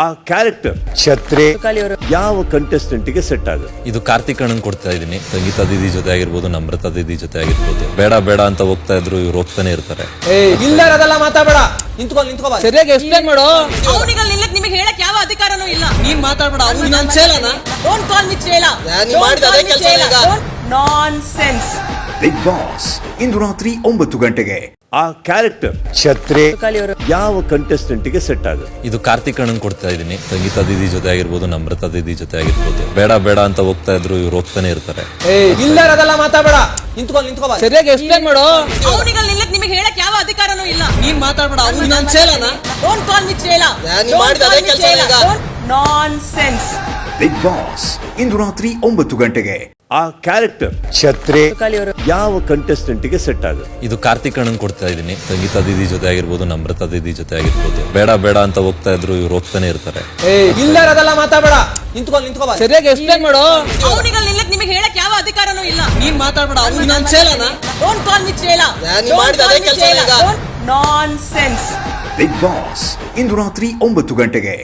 ಆ ಕ್ಯಾರೆಕ್ಟರ್ ಛತ್ರಿ ಯಾವ ಕಂಟೆಸ್ಟೆಂಟ್ಗೆ ಸೆಟ್ ಆಗುತ್ತೆ ಇದು ಕಾರ್ತಿಕ್ ಅಣ್ಣನ್ ಕೊಡ್ತಾ ಇದೀನಿ ಸಂಗೀತಾ ದೀದಿ ಜೊತೆ ಆಗಿರ್ಬೋದು ನಮ್ರತಾ ದೀದಿ ಜೊತೆ ಆಗಿರ್ಬೋದು. ಬೇಡ ಬೇಡ ಅಂತ ಹೋಗ್ತಾ ಇದ್ರು ಇವ್ರು ಹೋಗ್ತಾನೆ ಇರ್ತಾರೆ. ಇಲ್ಲದಲ್ಲ ಮಾತಾಡಬೇಡ. ನಿಂತ್ಕೊ ನಿಂತ್ಕೋ ಸರಿಯಾಗಿ ಎಕ್ಸ್ಪ್ಲೇನ್ ಮಾಡು. ಅವನಿಗೆ ನಿಲ್ಲಕ್ ನಿಮಗೆ ಹೇಳಕ್ ಯಾವ ಅಧಿಕಾರನೂ ಇಲ್ಲ. ನೀನ್ ಮಾತಾಡ್ಬೇಡ ಅವ್ನು ನಾನ್ ಚೇಲನ ಡೋಂಟ್ ಕಾಲ್ ಮಿ ಚೇಲ ನೀನ್ ಮಾಡಿದ ಅದೇ ಕೆಲ್ಸ ಈಗ. ನಾನ್ ಸೆನ್ಸ್ ಬಿಗ್ ಬಾಸ್ ಇಂದು ರಾತ್ರಿ ಒಂಬತ್ತು ಗಂಟೆಗೆ. ಆ ಕ್ಯಾರೆಕ್ಟರ್ ಛತ್ರಿ ಯಾವ ಕಂಟೆಸ್ಟೆಂಟ್ಗೆ ಸೆಟ್ ಆಗುತ್ತೆ? ಇದು ಕಾರ್ತಿಕ್ ಅಣ್ಣನ್ ಕೊಡ್ತಾ ಇದೀನಿ ಸಂಗೀತ ದೀದಿ ಜೊತೆ ಆಗಿರ್ಬೋದು ನಮ್ರತಾ ದೀದಿ ಜೊತೆ ಆಗಿರ್ಬೋದು. ಬೇಡ ಬೇಡ ಅಂತ ಹೋಗ್ತಾ ಇದ್ರು ಇವ್ರು ಹೋಗ್ತಾನೆ ಇರ್ತಾರೆ. ಇಲ್ದಾರದೆಲ್ಲ ಮಾತಾಡಬೇಡ. ನಿಂತ್ಕೊ ನಿಂತ್ಕೋ ಸರಿಯಾಗಿ ಎಕ್ಸ್ಪ್ಲೇನ್ ಮಾಡು. ಅವನಿಗೆ ನಿಲ್ಲಕ್ ನಿಮಗೆ ಹೇಳಕ್ ಯಾವ ಅಧಿಕಾರನೂ ಇಲ್ಲ. ನೀನ್ ಮಾತಾಡಬೇಡ ಅವ್ನು ನಾನು ಸೇಲನ ಡೋಂಟ್ ಕಾಲ್ ಮಿ ಚೇಲ ನೀನು ನೀನ್ ಮಾಡಿದ ಅದೇ ಕೆಲ್ಸ ಈಗ. ನಾನ್ ಸೆನ್ಸ್ ಬಿಗ್ ಬಾಸ್ ಇಂದು ರಾತ್ರಿ ಒಂಬತ್ತು ಗಂಟೆಗೆ. ಆ ಕ್ಯಾರೆಕ್ಟರ್ ಛತ್ರಿ ಯಾವ ಕಂಟೆಸ್ಟೆಂಟ್ಗೆ ಸೆಟ್ ಆಗುತ್ತೆ? ಇದು ಕಾರ್ತಿಕ್ ಅಣ್ಣನ್ ಕೊಡ್ತಾ ಇದ್ದೀನಿ. ಸಂಗೀತ ದೀದಿ ಜೊತೆ ಆಗಿರ್ಬೋದು ನಮ್ರತಾ ದೀದಿ ಜೊತೆ ಆಗಿರ್ಬೋದು. ಬೇಡ ಬೇಡ ಅಂತ ಹೋಗ್ತಾ ಇದ್ರು ಇವ್ರು ಹೋಗ್ತಾನೆ ಇರ್ತಾರೆ. ಇಲ್ದಾರದೆಲ್ಲ ಮಾತಾಡಬೇಡ. ನಿಂತ್ಕೊ ನಿಂತ್ಕೋ ಸರಿಯಾಗಿ ಎಕ್ಸ್ಪ್ಲೇನ್ ಮಾಡು. ಅವನಿಗೆ ನಿಲ್ಲಕ್ ನಿಮಗೆ ಹೇಳಕ್ ಯಾವ ಅಧಿಕಾರನೂ ಇಲ್ಲ. ನೀನ್ ಮಾತಾಡ್ಬೇಡ ಅವ್ನು ನಾನ್ ಚೇಲನ ಡೋಂಟ್ ಕಾಲ್ ಮಿ ಚೇಲ ಯಾ, ನೀನ್ ಮಾಡಿದ ಅದೇ ಕೆಲ್ಸ ಈಗ. ನಾನ್ ಸೆನ್ಸ್ ಬಿಗ್ ಬಾಸ್ ಇಂದು ರಾತ್ರಿ ಒಂಬತ್ತು ಗಂಟೆಗೆ.